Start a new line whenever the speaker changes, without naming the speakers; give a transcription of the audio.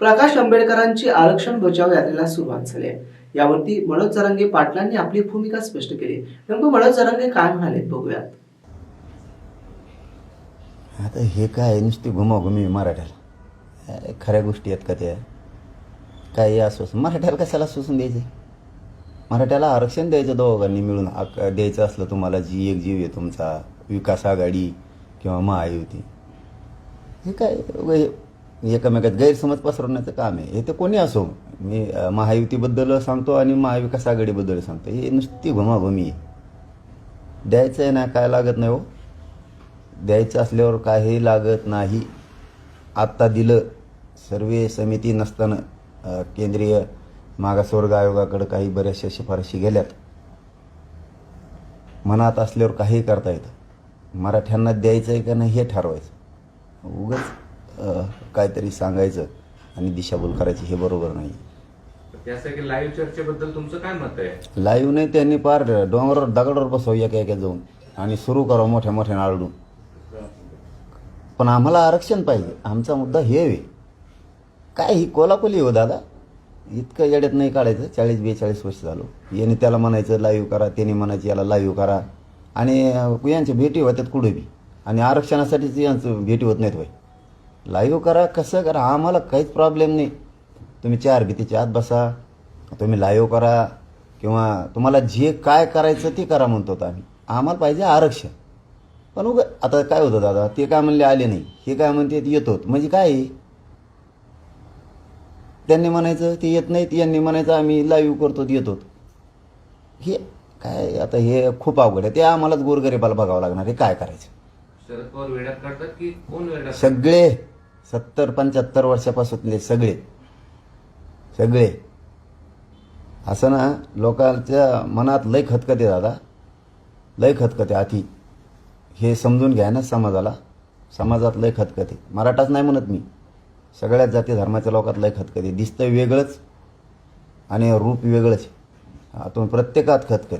प्रकाश आंबेडकरांची आरक्षण बचाव यात्रेला सुरुवात झाली आहे. यावरती मनोज जरांगे पाटलांनी आपली भूमिका स्पष्ट केली. नेमकं मनोज जरांगे काय म्हणाले बघूयात.
आता हे काय नुसती घुमाघुमी मराठ्याला. खऱ्या गोष्टी आहेत का त्या? काही आश्वासन मराठ्याला कशाला आश्वासन द्यायचे? मराठ्याला आरक्षण द्यायचं दोघांनी मिळून द्यायचं असलं तुम्हाला जी एक जीव आहे तुमचा विकास आघाडी किंवा महायुती. हे काय? एकमेकात गैरसमज पसरवण्याचं काम आहे. हे ते कोणी असो. मी महायुतीबद्दल सांगतो आणि महाविकास आघाडीबद्दल सांगतो. हे नुसती घुमाघुमी आहे. द्यायचं आहे ना काय लागत नाही हो. द्यायचं असल्यावर काही लागत नाही. आत्ता दिलं सर्वे समिती नसताना केंद्रीय मागासवर्ग आयोगाकडे काही बऱ्याचशा शिफारशी गेल्यात. मनात असल्यावर काही करता येतं. मराठ्यांना द्यायचं आहे का नाही हे ठरवायचं. उगाच काहीतरी सांगायचं आणि दिशाभूल करायची हे बरोबर नाही.
त्यासाठी लाईव्ह चर्चेबद्दल तुमचं काय मत आहे?
लाईव्ह नाही त्यांनी पार डोंगरावर दगडावर बसव एका एका जाऊन आणि सुरू करावं मोठ्या मोठ्या आरडून पण आम्हाला आरक्षण पाहिजे. आमचा मुद्दा हे आहे. काय ही कोलाकोली हो दादा? इतकं येड्यात नाही काढायचं. चाळीस बेचाळीस वर्ष झालो. याने त्याला म्हणायचं लाईव्ह करा. त्याने म्हणायचं याला लाईव्ह करा. आणि यांच्या भेटी होत्यात कुठे बी. आणि आरक्षणासाठीच यांचं भेटी होत नाहीत भाई लाईव्ह करा कसं करा? आम्हाला काहीच प्रॉब्लेम नाही. तुम्ही चार भीतीच्या आत बसा. तुम्ही लाईव्ह करा. किंवा तुम्हाला जे काय करायचं ते करा म्हणतो आम्ही. आम्हाला पाहिजे आरक्षण. पण उग आता काय होतं दादा? ते काय म्हणले आले नाही. हे काय म्हणते ते येतो म्हणजे काय? त्यांनी म्हणायचं ते येत नाहीत. यांनी म्हणायचं आम्ही लाईव्ह करतो ते येतो हे काय आता हे खूप अवघड आहे. ते आम्हालाच गोरगरीबाला बघावं लागणार हे काय करायचं?
शरद पवार वेड्यात काढतात की कोण काढतात?
सगळे. सत्तर पंच्याहत्तर वर्षापासूनले सगळे. सगळे. असं ना लोकांच्या मनात लय खतखते दादा. लय खतखते अति. हे समजून घ्या ना समाजाला. समाजात लय खतखते. मराठाच नाही म्हणत मी. सगळ्याच जाती धर्माच्या लोकात लय खतखते. दिसतं वेगळंच आणि रूप वेगळंच. आतून प्रत्येकात खतखते.